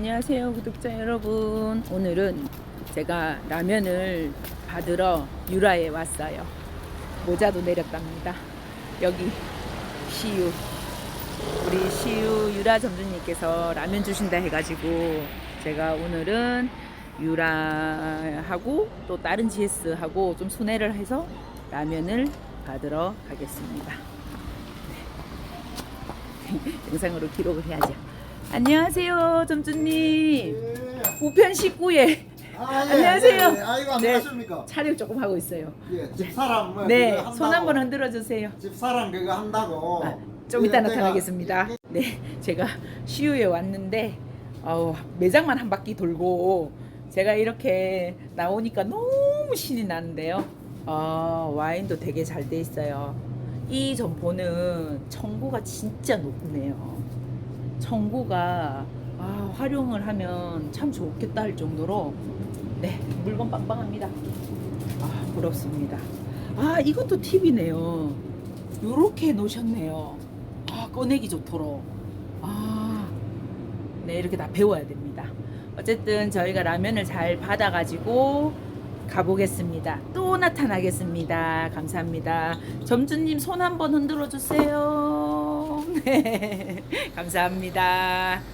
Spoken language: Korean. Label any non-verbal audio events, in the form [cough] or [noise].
안녕하세요 구독자 여러분. 오늘은 제가 라면을 받으러 유라에 왔어요. 모자도 내렸답니다. 여기 시유. 우리 시유 유라 점주님께서 라면 주신다 해가지고 제가 오늘은 유라하고 또 다른 GS하고 좀 순회를 해서 라면을 받으러 가겠습니다. [laughs] 영상으로 기록을 해야죠 안녕하세요 점주님 우편 19에 아, 예, 안녕하세요. 예, 예. 아이고 안녕하십니까? 촬영 조금 하고 있어요. 예, 집사람 뭐 네, 그거 한다고. 손 한번 흔들어 주세요. 집사람 그거 한다고. 아, 좀 이따 예, 나타나겠습니다. 네, 제가 시유에 왔는데 어, 매장만 한 바퀴 돌고 제가 이렇게 나오니까 너무 신이 나는데요. 어, 와인도 되게 잘 돼 있어요. 이 점포는 청구가 진짜 높네요. 청구가 아, 활용을 하면 참 좋겠다 할 정도로 네 물건 빵빵합니다. 아 부럽습니다. 아 이것도 팁이네요. 요렇게 놓으셨네요. 아 꺼내기 좋도록. 아, 네 이렇게 다 배워야 됩니다. 어쨌든 저희가 라면을 잘 받아 가지고 가보겠습니다. 또 나타나겠습니다. 감사합니다. 점주님 손 한번 흔들어 주세요. 네, [laughs] 감사합니다.